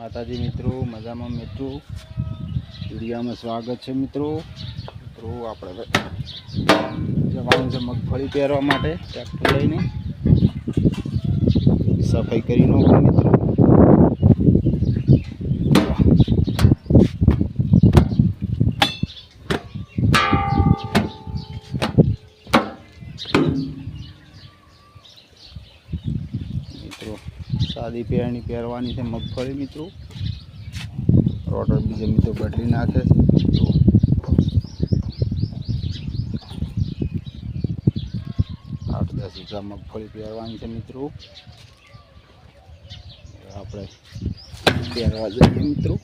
માતાજી મિત્રો, મજામાં મિત્રો વિડીયામાં સ્વાગત છે મિત્રો. મિત્રો, આપણે જવાનું છે મગફળી પહેરવા માટે, ટ્રેક્ટર લઈને. સફાઈ કરી નાખો મિત્રો મિત્રો. સાદી પહેરણી પહેરવાની છે મગફળી મિત્રો. રોટર બીજે મિત્રો બદલી નાખે છે. આઠ દસ વીઘા મગફળી પહેરવાની છે મિત્રો. આપણે પહેરવા જઈએ મિત્રો.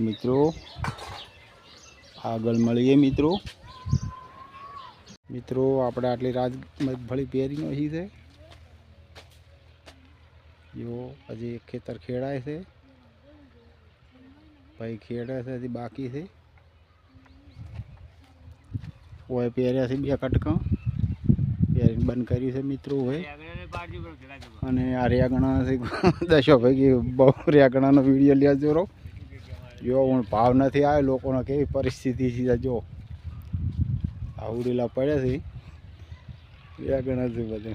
મિત્રો. આગળ મળીએ મિત્રો. મિત્રો, આપણે આટલી રાત મગફળી પહેરી નથી છે. જો, હજી ખેતર ખેડાય છે. ભાઈ ખેડે છે, હજી બાકી છે. ઓય પહેર્યા છે બે કટકા. પહેરીને બંધ કર્યું છે મિત્રો હોય અને આ રેગણા છે. દશો ભાઈ બહુ રેગણાનો વીડિયો લ્યા જોરો. જો હું ભાવ નથી આવ્યો, લોકોને કેવી પરિસ્થિતિ છે જો. આવડીલા પડે છે. વેગણા છે બધે.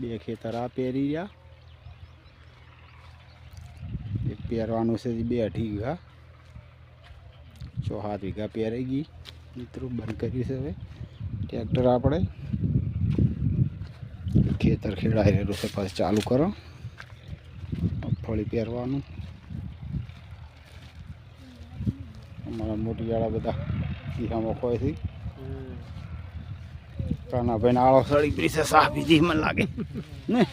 બે ખેતર આ પહેરી ગયા એક પહેરવાનું છે બે અઢી વીઘા છ સાત વીઘા પહેરાઈ ગઈ. મિત્રો બંધ કર્યું છે હવે. ટ્રેક્ટર આપણે ખેતર ખેડાઈ રહેલું છે. પછી ચાલુ કરો. મગફળી પહેરવાનું. અમારા મોટીવાળા બધા ઈહામાં ખોયથી છે. કાનાભાઈ આળો સળી પડી છે. સાફ બીજી મને લાગે. ને?